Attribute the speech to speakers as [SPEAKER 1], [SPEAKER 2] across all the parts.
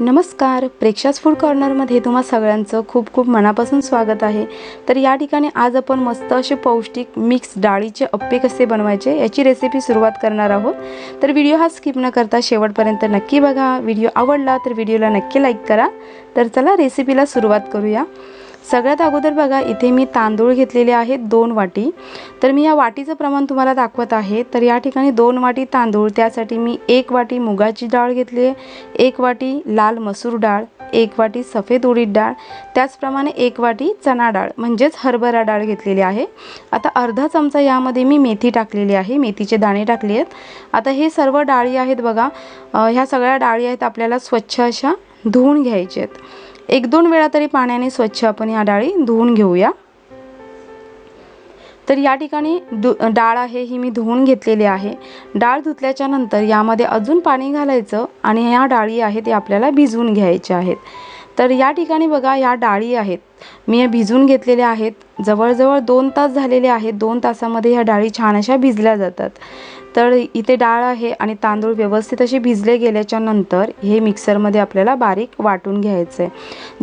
[SPEAKER 1] नमस्कार. प्रेक्षास फूड कॉर्नरमध्ये तुम्हा सगळ्यांचं खूप खूप मनापासून स्वागत आहे. तर या ठिकाणी आज आपण मस्त असे पौष्टिक मिक्स डाळीचे अप्पे कसे बनवायचे याची रेसिपी सुरुवात करणार आहोत. तर व्हिडिओ हा स्किप न करता शेवटपर्यंत नक्की बघा. व्हिडिओ आवडला तर व्हिडिओला नक्की लाईक करा. तर चला रेसिपीला सुरुवात करूया. सगळ्यात अगोदर बघा इथे मी तांदूळ घेतलेले आहेत दोन वाटी. तर मी या वाटीचं प्रमाण तुम्हाला दाखवत आहे. तर या ठिकाणी दोन वाटी तांदूळ त्यासाठी मी एक वाटी मुगाची डाळ घेतली आहे एक वाटी लाल मसूर डाळ एक वाटी सफेद उडीद डाळ त्याचप्रमाणे एक वाटी चणा डाळ म्हणजेच हरभरा डाळ घेतलेली आहे. आता अर्धा चमचा यामध्ये मी मेथी टाकलेली आहे मेथीचे दाणे टाकले आहेत. आता हे सर्व डाळी आहेत बघा ह्या सगळ्या डाळी आहेत आपल्याला स्वच्छ अशा धुवून घ्यायचे आहेत. एक दोन वेळा तरी पाण्याने स्वच्छ आपण या डाळी धुवून घेऊया. तर या ठिकाणी दु डाळ आहे ही मी धुवून घेतलेली आहे. डाळ धुतल्याच्या नंतर यामध्ये अजून पाणी घालायचं आणि या डाळी आहेत या आपल्याला भिजवून घ्यायच्या आहेत. तर या ठिकाणी बघा या डाळी आहेत. मी या भिजवून घेतलेल्या आहेत. जवळजवळ दोन तास झालेले आहेत. दोन तासामध्ये ह्या डाळी छान अशा भिजल्या जातात. तर इथे डाळ आहे आणि तांदूळ व्यवस्थित असे भिजले गेल्याच्यानंतर हे मिक्सरमध्ये आपल्याला बारीक वाटून घ्यायचं आहे.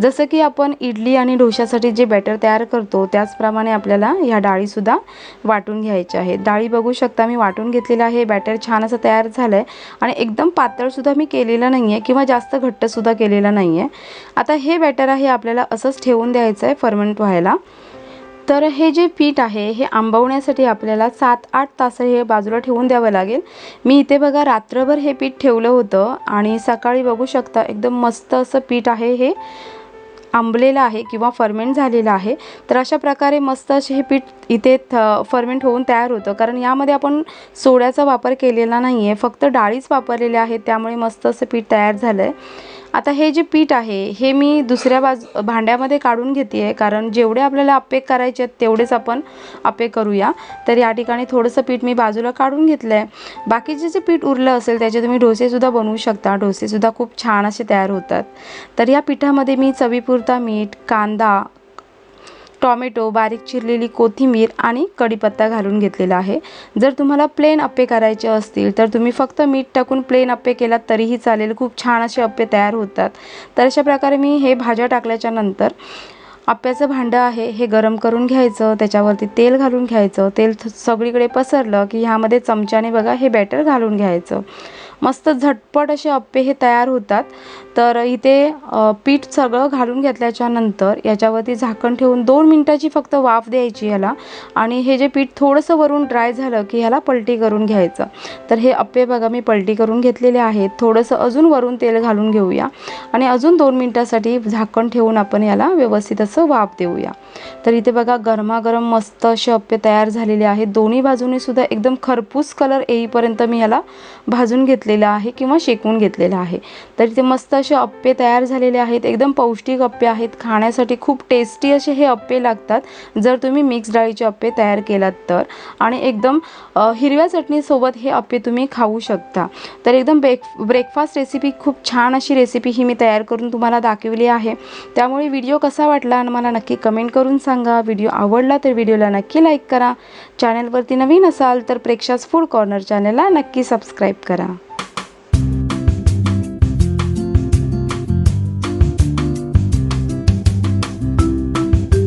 [SPEAKER 1] जसं की आपण इडली आणि डोशासाठी जे बॅटर तयार करतो त्याचप्रमाणे आपल्याला ह्या डाळीसुद्धा वाटून घ्यायच्या आहेत. डाळी बघू शकता मी वाटून घेतलेलं आहे. बॅटर छान असं तयार झालं आहे आणि एकदम पातळसुद्धा मी केलेलं नाही आहे किंवा जास्त घट्टसुद्धा केलेलं नाही आहे आता हे बॅटर आहे आपल्याला असंच ठेवून द्यायचं आहे फर्मेंट व्हायला. तर हे जे पीठ आहे हे आंबवण्यासाठी आपल्याला सात आठ तास हे बाजूला ठेवून द्यावं लागेल. मी इथे बघा रात्रभर हे पीठ ठेवलं होतं आणि सकाळी बघू शकता एकदम मस्त असं पीठ आहे हे. आंबलेलं आहे किंवा फर्मेंट झालेलं आहे. तर अशा प्रकारे मस्त असे हे पीठ इथे थ फर्मेंट होऊन तयार होतं. कारण यामध्ये आपण सोड्याचा वापर केलेला नाही आहे फक्त डाळीच वापरलेल्या आहेत त्यामुळे मस्त असं पीठ तयार झालं आहे आता हे जे पीठ आहे हे मी दुसऱ्या बाजू भांड्यामध्ये काढून घेते आहे कारण जेवढे आपल्याला अपेक करायचे आहेत तेवढेच आपण अप्पे करूया. तर या ठिकाणी थोडंसं पीठ मी बाजूला काढून घेतलं आहे बाकीचे जे पीठ उरलं असेल त्याचे तुम्ही डोसेसुद्धा बनवू शकता. डोसेसुद्धा खूप छान असे तयार होतात. तर या पिठामध्ये मी चवीपुरता मीठ कांदा टॉमॅटो बारीक चिरलेली कोथिंबीर आणि कढीपत्ता घालून घेतलेला आहे. जर तुम्हाला प्लेन अप्पे करायचे असतील तर तुम्ही फक्त मीठ टाकून प्लेन अप्पे केलात तरीही चालेल. खूप छान असे अप्पे तयार होतात. तर अशा प्रकारे मी हे भाज्या टाकल्याच्या नंतर आप्याचं भांडं आहे हे गरम करून घ्यायचं त्याच्यावरती तेल घालून घ्यायचं. तेल थ- सगळीकडे पसरलं की ह्यामध्ये चमच्याने बघा हे बॅटर घालून घ्यायचं. मस्त झटपट असे अप्पे हे तयार होतात. तर इथे पीठ सगळं घालून घेतल्याच्या नंतर याच्यावरती झाकण ठेवून दोन मिनटाची फक्त वाफ द्यायची ह्याला. आणि हे जे पीठ थोडंसं वरून ड्राय झालं की ह्याला पलटी करून घ्यायचं. तर हे अप्पे बघा मी पलटी करून घेतलेले आहेत. थोडंसं अजून वरून तेल घालून घेऊया. आणि अजून दोन मिनटासाठी झाकण ठेवून आपण याला व्यवस्थित असं वाफ देऊया. तर इथे बघा गरमागरम मस्त असे अप्पे तयार झालेले आहेत. दोन्ही बाजूने सुद्धा एकदम खरपूस कलर येईपर्यंत मी ह्याला भाजून घेतलेला आहे किंवा शेकून घेतलेला आहे. तर इथे मस्त असे अप्पे तयार झालेले आहेत. एकदम पौष्टिक अप्पे आहेत. खाण्यासाठी खूप टेस्टी असे हे अप्पे लागतात. जर तुम्ही मिक्स डाळीचे अप्पे तयार केलात तर. आणि एकदम हिरव्या चटणीसोबत हे अप्पे तुम्ही खाऊ शकता. तर एकदम ब्रेक ब्रेकफास्ट रेसिपी खूप छान अशी रेसिपी ही मी तयार करून तुम्हाला दाखवली आहे. त्यामुळे व्हिडिओ कसा वाटला आणि मला नक्की कमेंट करून सांगा. व्हिडिओ आवडला तर व्हिडिओला नक्की लाईक करा. चॅनलवरती नवीन असाल तर प्रेक्षास फूड कॉर्नर चॅनलला नक्की सबस्क्राईब करा.